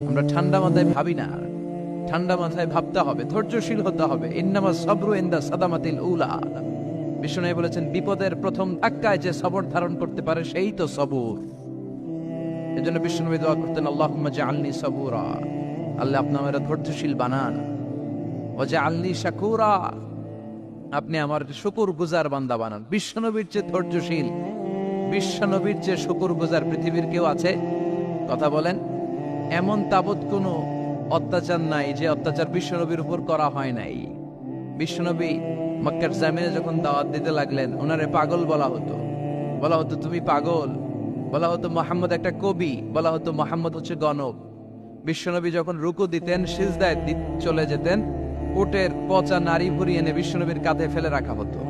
আমরা ঠান্ডা মাথায় ভাবি না ঠান্ডা মাথায় ভাবতে হবে, ধৈর্যশীল হতে হবে। ইন্নামা সবরু ইন্দা সাদামাতিল উলা। বিষ্ণু বলেছেন, বিপদের প্রথম ধাক্কায় যে সবর ধারণ করতে পারে, সেই তো সবুর। এজন্য বিষ্ণু দোয়া করতেন আল্লাহ জাআলনি সবুরা। আল্লাহ আপনি আমার ধৈর্যশীল বানান। ও যে আল্লি শাকুরা। আপনি আমার শুকুর গুজার বান্দা বানান। বিশ্বনবীর চেয়ে ধৈর্যশীল বিশ্বনবীর চেয়ে শুকুর গুজার পৃথিবীর কেউ আছে? কথা বলেন। এমন তাবৎ কোনো অত্যাচার নাই যে অত্যাচার বিশ্বনবীর উপর করা হয় নাই। বিশ্বনবী মক্কার জামিনে যখন দাওয়াত দিতে লাগলেন, ওনারে পাগল বলা হতো। বলা হতো, তুমি পাগল। বলা হতো, মোহাম্মদ একটা কবি। বলা হতো, মোহাম্মদ হচ্ছে গণক বিশ্বনবী যখন রুকু দিতেন, সিজদায় চলে যেতেন, উটের পচা নারী ভরি এনে বিশ্বনবীর কাঁধে ফেলে রাখা হতো।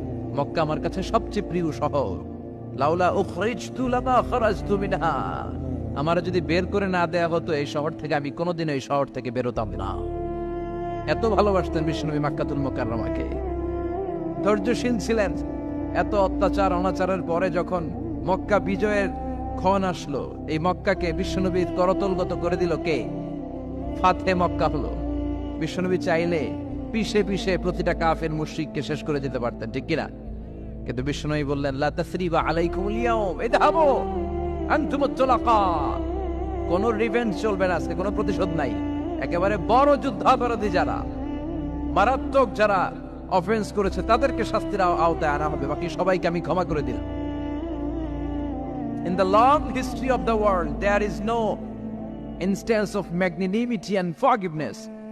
মক্কা আমার কাছে সবচেয়ে প্রিয় শহর। লাউলা উখরিজতু লামা যদি বের করে না দেয়া হতো, এই শহর থেকে আমি কোনোদিন এই শহর থেকে বেরোতাম না। এত ভালোবাসতেন বিষ্ণুবী মাক্কাতুল মোকাররমাকে। ধৈর্যশীল ছিলেন। এত অত্যাচার, অনাচারের পরে যখন মক্কা বিজয়ের ক্ষণ আসলো, এই মক্কাকে বিশ্বনবীর করতলগত করে দিল কে? ফাতে মক্কা হলো। বিশ্বনবী চাইলে পিষে পিষে প্রতিটা কাফের মুশরিককে শেষ করে দিতে পারতেন ঠিক কিনা? কিন্তু বিশ্বনবী বললেন লা তাসরিবা আলাইকুমুল ইয়াউম ইদহাবু কোনো রিভেঞ্জ চলবে না আজকে কোনো প্রতিশোধ নাই। একেবারে বড় যুদ্ধাপরাধী যারা মারাত্মক যারা অফেন্স করেছে তাদেরকে শাস্তির আওতায় আনা হবে। বাকি সবাইকে আমি ক্ষমা করে দিলাম। In the long history of the world, there is no instance of magnanimity and forgiveness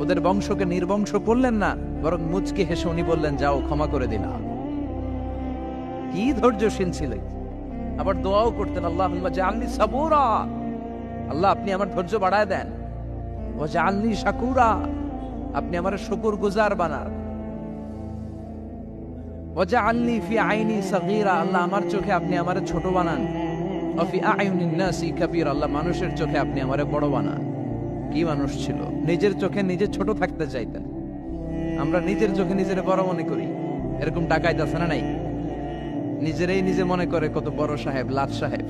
ওদের বংশকে নির্বংশ করলেন না, বরং মুচকে হেসে উনি বললেন, যাও, ক্ষমা করে দিলাম কি ধৈর্যশীল ছিলেন। আবার দোয়াও করতেন আল্লাহ জানলি সাবুরা। আল্লাহ, আপনি আমার ধৈর্য বাড়ায় দেন। ও জানলি শাকুরা। আপনি আমার শুকুর গুজার বানান। আমার আপনি আমারে ছোট বানান। আল্লাহ, মানুষের চোখে আপনি আমারে বড় বানান। কি মানুষ ছিল? নিজের চোখে নিজে ছোট থাকতে চাইতেন। আমরা নিজের চোখে নিজের বড় মনে করি। এরকম ডাকাইতে আছে না নাই? নিজেরাই নিজে মনে করে কত বড় সাহেব লাট সাহেব।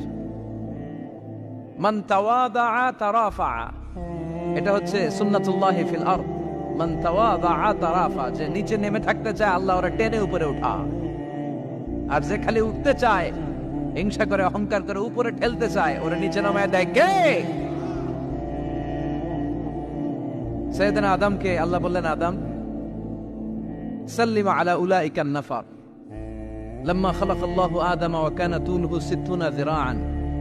এটা হচ্ছে ফিল যে নিচে নেমে থাকতে চায়, আল্লাহ ওরা টেনে উপরে উঠা। আর যে খালি উঠতে চায়, হিংসা করে, অহংকার করে উপরে ঠেলতে চায়, ওরা নিচে নামায় দেয় কে? সৈয়দনা আদমকে আল্লাহ বললেন, আদম, সাল্লিমা আলা উলাইকান নাফার। লম্মা খালাক আল্লাহ আদম ওয়া কানা তুলহু সিত্তুনা যিরাআন।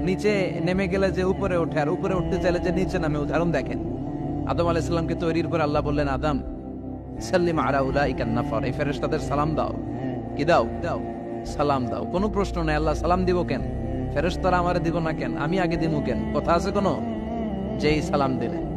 নিচে নেমে গেলে যে উপরে ওঠে, আর উপরে উঠতে চাইলে যে নিচে নামে, উদাহরণ দেখেন। আদম আলাইহিস সালামকে তৈরির পর আল্লাহ বললেন, আদম, সাল্লিমা আলা উলাইকান নাফার। এই ফেরেশতাদের সালাম দাও। কি দাও? দাও সালাম দাও। কোনো প্রশ্ন নাই, আল্লাহ সালাম দিব কেন? ফেরেশতারা আমারে দিব না কেন? আমি আগে দিব কেন? কথা আছে কোনো? যেই সালাম দিলেন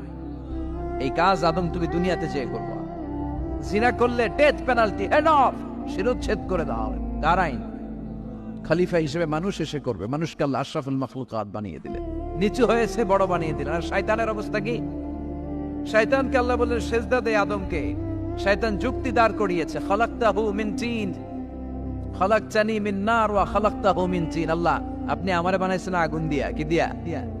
এই কাজ আদম তুমি দুনিয়াতে যেয়ে করব। জিনা করলে ডেথ পেনাল্টি অফ শিরোচ্ছেদ করে দাও। কার আইন খলিফা হিসেবে মানুষ এসে করবে। মানুষকে আল্লাহ আশরাফুল মাখলুকাত বানিয়ে দিলে। নিচু হয়েছে, বড় বানিয়ে দিলেন আর শয়তানের অবস্থা কি? শয়তানকে আল্লাহ বললেন, সেজদা দে আদমকে। শয়তান যুক্তি দাঁড় করিয়েছে। খলাক্তাহু মিন তিন। খলাকচানি মিন নার ওয়া খলাক্তাহু মিন তিন। আল্লাহ, আপনি আমারে বানাইছেন আগুন দিয়া। কি দিয়া দিয়া?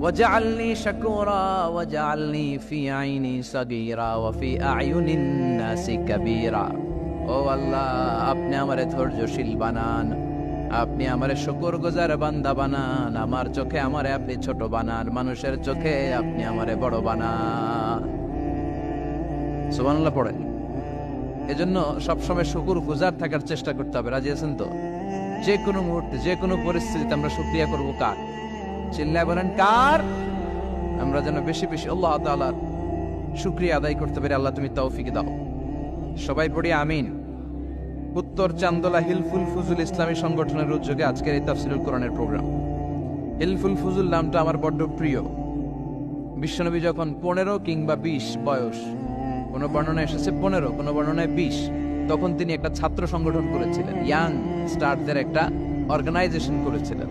وجعلني شكورا وجعلني في عيني صغيرا وفي أعين الناس كبيرا ও আল্লাহ আপনি আমারে ধৈর্যশীল বানান আপনি আমারে শুকর গুজার বান্দা বানান আমার চোখে আমারে আপনি ছোট বানান মানুষের চোখে আপনি আমারে বড় বানান সুবহানাল্লাহ পড়েন এজন্য সবসময় শুকুর গুজার থাকার চেষ্টা করতে হবে রাজি আছেন তো যে কোনো মুহূর্তে যে কোনো পরিস্থিতিতে আমরা শুক্রিয়া করব কার চিল্লায় বলেন, কার? আমরা যেন বেশি বেশি আল্লাহ তাআলার শুক্রিয়া আদায় করতে পারি, আল্লাহ তুমি তৌফিক দাও। সবাই পড়ি, আমিন। উত্তর চান্দোলা হিলফুল ফুজুল ইসলামী সংগঠনের উদ্যোগে আজকের এই তাফসিলুল কোরআনের প্রোগ্রাম। হিলফুল ফুজুল নামটা আমার বড্ড প্রিয়। বিশ্বনবী যখন পনেরো কিংবা বিশ বয়স, কোনো বর্ণনায় এসেছে পনেরো, কোনো বর্ণনায় বিশ, তখন তিনি একটা ছাত্র সংগঠন করেছিলেন, ইয়াং স্টারদের একটা অর্গানাইজেশন করেছিলেন।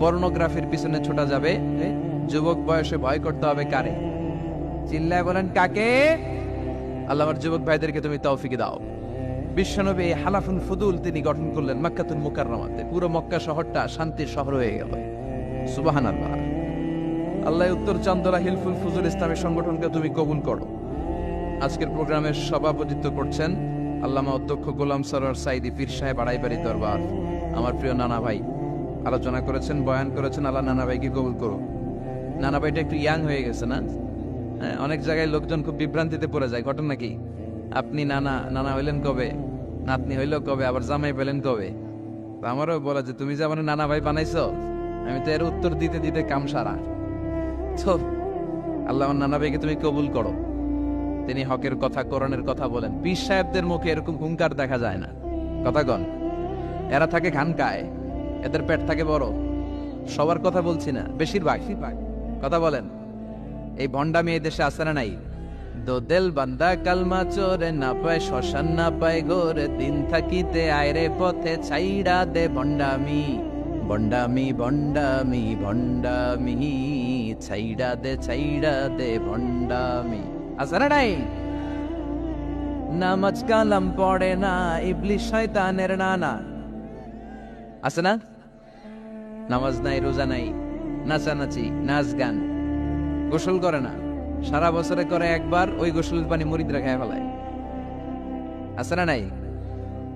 পর্নোগ্রাফির পিছনে ছোটা যাবে। যুবক বয়সে ভয় করতে হবে কারে? চিল্লায় বলেন, কাকে? আল্লাহ আমার যুবক ভাইদেরকে তুমি তৌফিকে দাও। বিশ্বনবী হালাফুল ফুদুল তিনি গঠন করলেন মক্কাতুল মুকাররমাতে। পুরো মক্কা শহরটা শান্তির শহর হয়ে গেল। সুবহানাল্লাহ। আল্লাহ উত্তর চান্দরা হিলফুল ফুজুল ইসলামী সংগঠনকে তুমি কবুল করো। আজকের প্রোগ্রামের সভাপতিত্ব করছেন আল্লামা অধ্যক্ষ গোলাম সরোয়ার সাইদি পীর সাহেব আড়াইবাড়ি দরবার। আমার প্রিয় নানা ভাই আলোচনা করেছেন বয়ান করেছেন আল্লাহ নানা ভাইকে কবুল করো নানা ভাইটা একটু ইয়াং হয়ে গেছে না? হ্যাঁ, অনেক জায়গায় লোকজন খুব বিভ্রান্তিতে পড়ে যায়। ঘটনা কি? আপনি নানা নানা হইলেন কবে? নাতনি হইল কবে? আবার জামাই পেলেন কবে? আমারও বলা যে তুমি যে আমার নানা ভাই বানাইছো আমি তো এর উত্তর দিতে দিতে কাম সারা। আল্লাহ আমার নানা ভাইকে তুমি কবুল করো। তিনি হকের কথা কোরআনের কথা বলেন। পীর সাহেবদের মুখে এরকম হুঙ্কার দেখা যায় না। কথা কন এরা থাকে খানকায়। এদের পেট থাকে বড়। সবার কথা বলছি না, বেশিরভাগ। কথা বলেন, এই ভণ্ডামি এই দেশে আছে না নাই? দোদেল বান্দা কালমা চোরে না পায় শ্মশান, না পায় গোরে দিন থাকিতে আয়রে পথে ছাইড়া দে ভণ্ডামি ভণ্ডামি ভণ্ডামি ভণ্ডামি ছাইড়া দে ছাইড়া দে ভণ্ডামি আছে না নাই? নামাজ কালাম পড়ে না ইবলিশ শয়তানের নানা। আছে না? নামাজ নাই, রোজা নাই, নাচানাচি, নাচ গান। গোসল করে না। সারা বছরে করে একবার, ওই গোসলের পানি মরিদরা খেয়ে ফেলায়। আছে না নাই?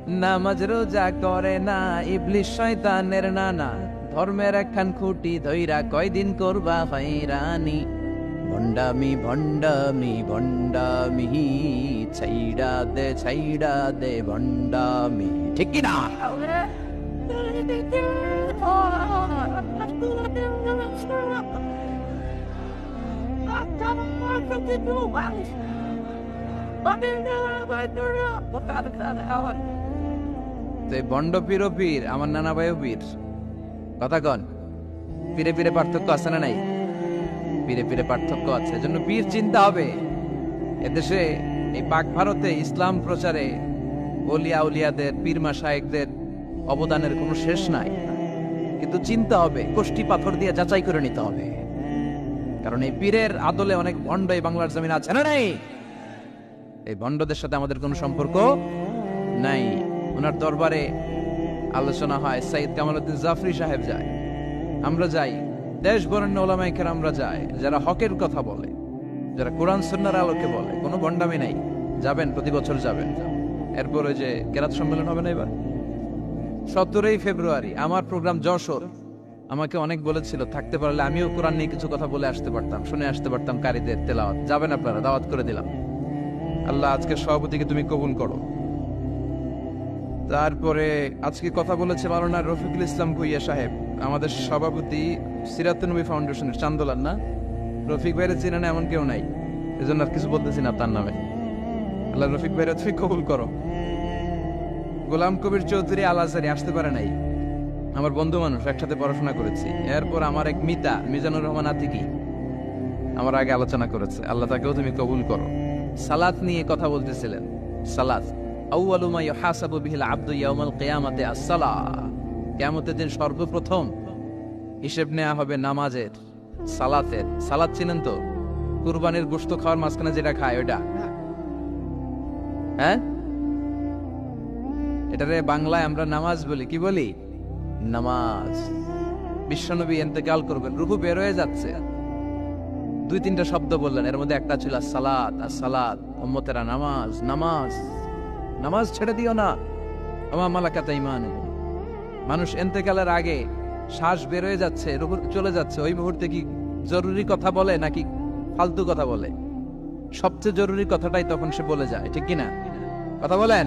নামাজ রোজা করে না ইবলিশ শয়তানের নানা। ধর্মের একখান খুঁটি ধইরা কয়দিন করবা হয়রানি। ভণ্ডামি ভণ্ডামি ভণ্ডামি, ছাইড়া দে ছাইড়া দে, ভণ্ডামি। ঠিক না? এই পীর ও পীর, আমার নানা ভাইও পীর। কথা কন, পীরে পীরে পার্থক্য আছে না নাই? পীরে পীরে পার্থক্য আছে, এজন্য পীর চিন্তা হবে। এদেশে, এই পাক ভারতে ইসলাম প্রচারে ওলিয়া উলিয়াদের, পীর মাসায়েকদের অবদানের কোনো শেষ নাই। কিন্তু চিন্তা হবে কোষ্টি পাথর দিয়ে যাচাই করে নিতে হবে। কারণ এই পীরের আদলে অনেক ভণ্ড এই বাংলার জমিন আছে, না নাই? এই ভণ্ডদের সাথে আমাদের কোনো সম্পর্ক নাই। ওনার দরবারে আলোচনা হয় সাইদ কামালউদ্দিন জাফরি সাহেব যায়। আমরা যাই দেশ বরেণ্য ওলামাইকের আমরা যাই যারা হকের কথা বলে, যারা কোরআন সন্ন্যার আলোকে বলে। কোনো ভণ্ডামি নাই, যাবেন, প্রতি বছর যাবেন। এরপরে যে কেরাত সম্মেলন হবে না এবার? সতেরোই ফেব্রুয়ারি, আমার প্রোগ্রাম যশোর। আমাকে অনেক বলেছিল, থাকতে পারলে আমিও কোরআন নিয়ে কিছু কথা বলে আসতে পারতাম, শুনে আসতে পারতাম কারিদের তেলাওয়াত। যাবেন আপনারা, দাওয়াত করে দিলাম। আল্লাহ আজকে সভাপতিকে তুমি কবুল করো। তারপরে আজকে কথা বলেছে মাওলানা রফিকুল ইসলাম ভুইয়া সাহেব, আমাদের সভাপতি সিরাতুনবী ফাউন্ডেশনের চান্দোলার না? রফিক ভাইয়ের চেনেন এমন কেউ নাই। এজন্য আর কিছু বলতেছি না তার নামে। আল্লাহ রফিক ভাইয়ের তুমি কবুল করো। গোলাম কবির চৌধুরী আল আজহারি আসতে পারে নাই। আমার বন্ধু মানুষ, একসাথে পড়াশোনা করেছি। এরপর আমার এক মিতা, মিজানুর রহমান আতিকি, আমার আগে আলোচনা করেছে। আল্লাহ তাকেও তুমি কবুল করো। সালাত নিয়ে কথা বলতেছিলেন। সালাত কুরবানির গোশত খাওয়ার মাঝখানে যেটা খায় ওটা হ্যাঁ? এটারে বাংলায় আমরা নামাজ বলি। কি বলি? নামাজ। বিশ্বনবী এন্তেকাল করবেন, রুহু বের হয়ে যাচ্ছে। দুই, তিনটা শব্দ বললেন, এর মধ্যে একটা ছিল সালাত আর সালাত উম্মতেরা নামাজ নামাজ। নামাজ ছেড়ে দিও না। আমার মালাকাতা ইমান মানুষ এন্তেকালের আগে শ্বাস বের হয়ে যাচ্ছে, রুহু চলে যাচ্ছে। ওই মুহূর্তে কি জরুরি কথা বলে, নাকি ফালতু কথা বলে? সবচেয়ে জরুরি কথাটাই তখন সে বলে যায়, ঠিক কিনা? কথা বলেন?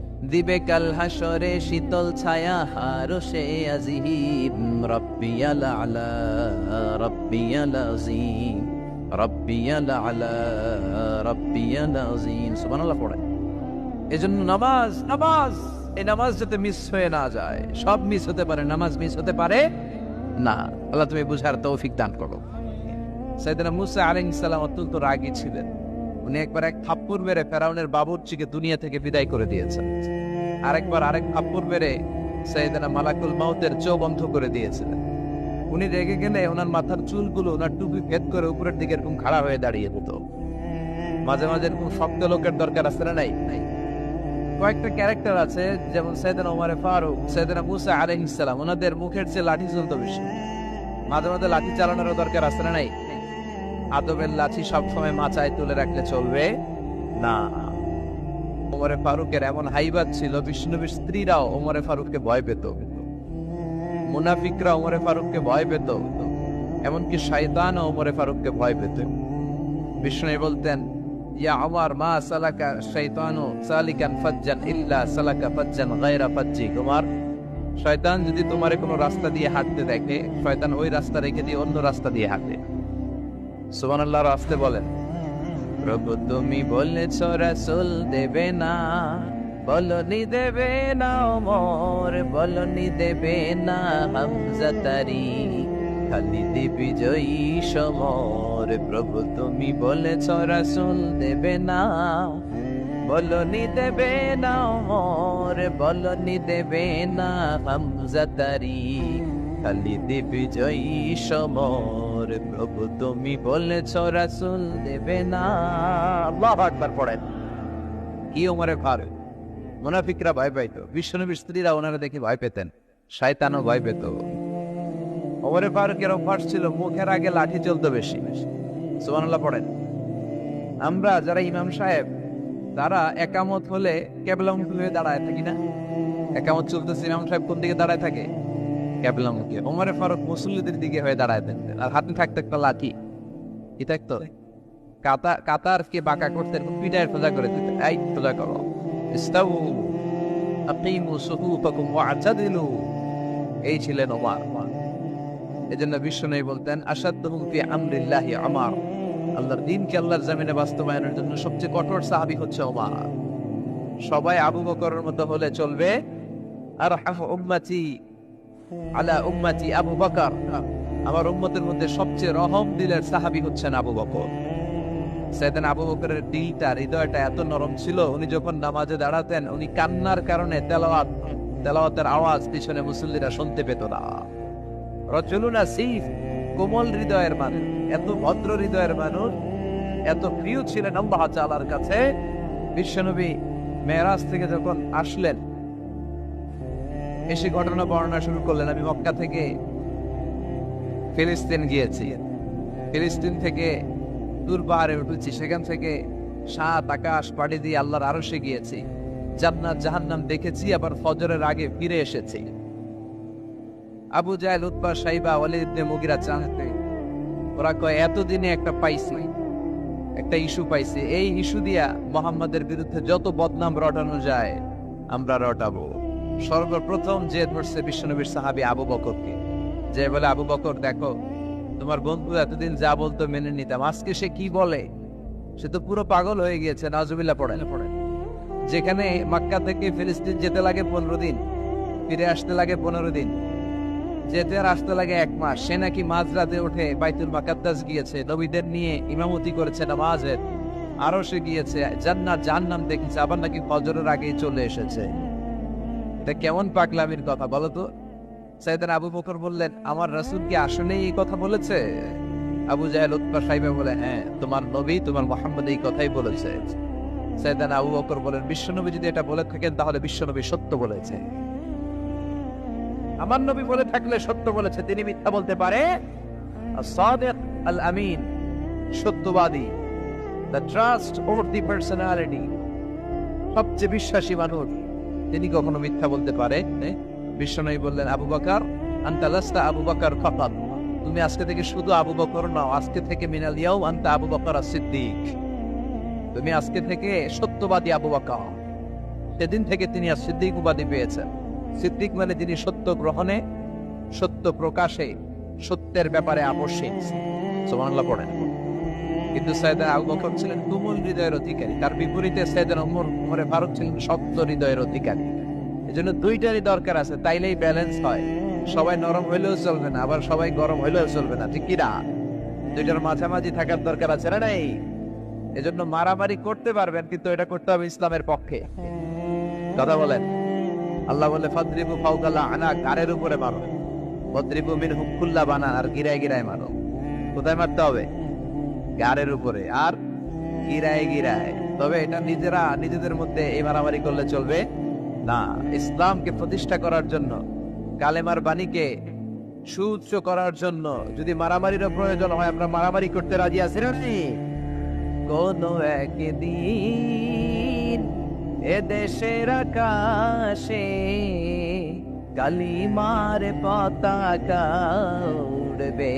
দিবে কাল হাসরে শীতল ছায়া, হারো সে আজিম। রব্বিয়াল আলা, রব্বিয়াল আজিম। রব্বিয়াল আলা, রব্বিয়াল আজিম। সুবহানাল্লাহ পড়ে। এজন্য নামাজ নামাজ, এই নামাজ যাতে মিস হয়ে না যায়, সব মিস হতে পারে, নামাজ মিস হতে পারে না। আল্লাহ তুমি বুঝার তৌফিক দান করো। সাইদানা মুসা আলাইহিস সালাম অত্যন্ত রাগী ছিলেন। উনি একবার এক থাপ্পড় মেরে ফেরাউনের বাবুর্চিকে দুনিয়া থেকে বিদায় করে দিয়েছেন। আরেকবার আরেক থাপ্পড় মেরে সাইদানা মালাকুল মাউতের চৌ বন্ধ করে দিয়েছিলেন। উনি রেগে গেলে ওনার মাথার চুলগুলো ওনার টুপি ভেদ করে উপরের দিকে এরকম খাড়া হয়ে দাঁড়িয়ে হতো মাঝে মাঝে এরকম শক্ত লোকের দরকার আছে না নাই? নাই কয়েকটা ক্যারেক্টার আছে, যেমন সৈয়দনা ওমরে ফারুক সৈয়দনা মুসা আলাইহিস সালাম। ওনাদের মুখের চেয়ে লাঠি চলতো বেশি। মাঝে মাঝে লাঠি চালানোরও দরকার আছে না নাই? আদবের লাঠি সবসময় মাচায় তুলে রাখলে চলবে? না। ওমরে ফারুকের এমন হাইবাদ ছিল, বিষ্ণুবীর স্ত্রীরাও ওমরে ফারুককে ভয় পেত। মুনাফিকরা ওমরে ফারুককে ভয় পেত। এমনকি শয়তান ওমরে ফারুককে ভয় পেত। বিষ্ণু বলতেন, ইয়া আমার মা সালাকা শৈতানু সালিকান ফাজ্জান ইল্লা সালাকা ফাজ্জান গায়রা ফাজ্জি। শয়তান যদি তোমারে কোনো রাস্তা দিয়ে হাঁটতে দেখে, শয়তান ওই রাস্তা রেখে দিয়ে অন্য রাস্তা দিয়ে হাঁটে। সুবহানাল্লাহ রাস্তে বলেন, প্রভু তুমি বলেছ, রাসূল দেবে না, বলনি দেবে না, ওমর বলনি দেবে না, হামজা তারি খালি দিবি জয়ী সমর। প্রভু তুমি বলেছ, রাসুল দেবে না, বলনি দেবে না মোর বলনি দেবে না, হামজা তারি খালি দেবী জয়ী সমর। প্রভু তুমি বলেছ রাসুল দেবে না। আল্লাহ আকবার পড়েন। কি ওমরে ফারুক? মুনাফিকরা ভয় পাইতো। বিশ্বনবীর স্ত্রীরা ওনারা দেখে ভয় পেতেন। শয়তানও ভয় পেত। ওমরে ফারুকের অভ্যাস ছিল, মুখের আগে লাঠি চলতো বেশি। সুবহানাল্লাহ পড়েন। আমরা যারা ইমাম সাহেব, তারা একামত হলে কেবলামুখী হয়ে দাঁড়ায় থাকি না? একামত চলতেছে ইমাম সাহেব কোন দিকে দাঁড়ায় থাকে? কেবলামুখী ওমরে ফারুক মুসল্লিদের দিকে হয়ে দাঁড়ায় থাকতেন আর হাতে থাকতো একটা লাঠি। কি থাকতো? কাতা কাতার কে বাঁকা করতে পিঠায় সোজা করে দিতেন এই সোজা করো। ইস্তাউ আকিমু সুহুফাকুম ওয়া'তাদিলু এই ছিলেন ওমর। এজন্য বিশ্বনবী বলতেন আসাদুহুম ফি আমরিল্লাহি আমার। আল্লাহর দিনকে আল্লাহর জমিনে বাস্তবায়নের জন্য সবচেয়ে কঠোর সাহাবী হচ্ছে ওমর। সবাই আবু বকরের মতো হলে চলবে। আর উম্মতি। আমার উম্মতের মধ্যে সবচেয়ে রহম দিলের সাহাবী হচ্ছেন আবু বকর। সেদিন আবু বকরের দিলটা, হৃদয়টা এত নরম ছিল, উনি যখন নামাজে দাঁড়াতেন, উনি কান্নার কারণে তেলাওয়াত, তেলাওয়াতের আওয়াজ পিছনে মুসল্লিরা শুনতে পেত না। রচলুন আসিফ কোমল হৃদয়ের মানুষ, এত ভদ্র হৃদয়ের মানুষ, এত প্রিয় ছিলেন আল্লাহ কাছে। বিশ্বনবী মেরাজ থেকে যখন আসলেন এসে ঘটনা বর্ণনা শুরু করলেন। আমি মক্কা থেকে ফিলিস্তিন গিয়েছি। ফিলিস্তিন থেকে দূর পাহাড়ে উঠেছি। সেখান থেকে সাত আকাশ পাড়ি দিয়ে আল্লাহর আরশে গিয়েছি। জান্নাত, জাহান্নাম দেখেছি, আবার ফজরের আগে ফিরে এসেছি। আবু জাহেল উৎপা সাইবা, ওয়ালিদ মুগিরা জানতে ওরা কয়, এতদিনে একটা পাইছি, একটা ইস্যু পাইছে। এই ইস্যু দিয়া মোহাম্মদের বিরুদ্ধে যত বদনাম রটানো যায়, আমরা রটাবো। সর্বপ্রথম যে ধরছে বিশ্বনবীর সাহাবী আবু বকরকে। যে বলে, আবু বকর, দেখো, তোমার বন্ধু এতদিন যা বলতো মেনে নিতাম। আজকে সে কি বলে? সে তো পুরো পাগল হয়ে গিয়েছে নাজুবিল্লাহ পড়ে। পড়ে যেখানে মক্কা থেকে ফিলিস্তিন যেতে লাগে পনেরো দিন, ফিরে আসতে লাগে পনেরো দিন। যেতে আর আসতে লাগে এক মাস। সে নাকি মাঝরাতে উঠে বাইতুল মাকাদ্দাস গিয়েছে, নবীদের নিয়ে ইমামতি করেছে, নামাজের আরও সে গিয়েছে, জান্নাত জাহান্নাম দেখেছে, আবার নাকি ফজরের আগেই চলে এসেছে। কেমন পাগলামির কথা বলো তো? সাইদান আবু বকর বললেন, আমার রাসূল কি আসলেই এই কথা বলেছে? আবু জাহেল উৎপা সাইবা বলে হ্যাঁ তোমার নবী তোমার মোহাম্মদ এই কথাই বলেছে। সাইদান আবু বকর বলেন, বিশ্বনবী যদি এটা বলে থাকেন, তাহলে বিশ্বনবী সত্য বলেছে। আমার নবী বলে থাকলে সত্য বলেছে, তিনি মিথ্যা বলতে পারে? আল আমিন সত্যবাদী। The trust over the personality সবচেয়ে বিশ্বাসী মানুষ। তিনি কখনো মিথ্যা বলতে পারে বিশ্বনবী বললেন, আবু বকর আন্তালাস্তা আবু বকর ফাকাত তুমি আজকে থেকে শুধু আবু বকর নাও, আজকে থেকে মিনাল ইয়াও আন্তা আবু বকর সিদ্দিক তুমি আজকে থেকে সত্যবাদী আবু বকর। সেদিন থেকে তিনি আর সিদ্দিক উপাধি পেয়েছেন। সিদ্দিক মানে যিনি সত্য গ্রহণে, সত্য প্রকাশে, সত্যের ব্যাপারে আবশ্যিক সুবহানাল্লাহ, পড়েন। কিন্তু সৈয়দ আবু বকর ছিলেন তুমুল হৃদয়ের অধিকারী। তার বিপরীতে সৈয়দ ওমর ওমরে ফারুক ছিলেন শক্ত হৃদয়ের অধিকারী। এজন্য দুইটারই দরকার আছে, তাইলেই ব্যালেন্স হয়। সবাই নরম হইলেও চলবে না, আবার সবাই গরম হইলেও চলবে না, ঠিক কিনা দুইটার মাঝামাঝি থাকার দরকার আছে না নাই? এজন্য মারামারি করতে পারবেন, কিন্তু এটা করতে হবে ইসলামের পক্ষে। কথা বলেন। আল্লাহ বলে, ফাদ্রিবু ফাউকাল্লা আনা গারের উপরে মারো। বদ্রিবু মিন হুকুল্লা বানা আর গিরায় গিরায় মারো। কোথায় মারতে হবে? গারের উপরে। আর গিরায় গিরায়। তবে এটা নিজেরা নিজেদের মধ্যে এই মারামারি করলে চলবে না। ইসলামকে প্রতিষ্ঠা করার জন্য, কালেমার বাণীকে সুউচ্চ করার জন্য যদি মারামারিরও প্রয়োজন হয়, আমরা মারামারি করতে রাজি আছি না কোন একদিন এ দেশের আকাশে কালিমার পতাকা উড়বে।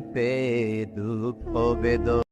পে দুঃখ বেদ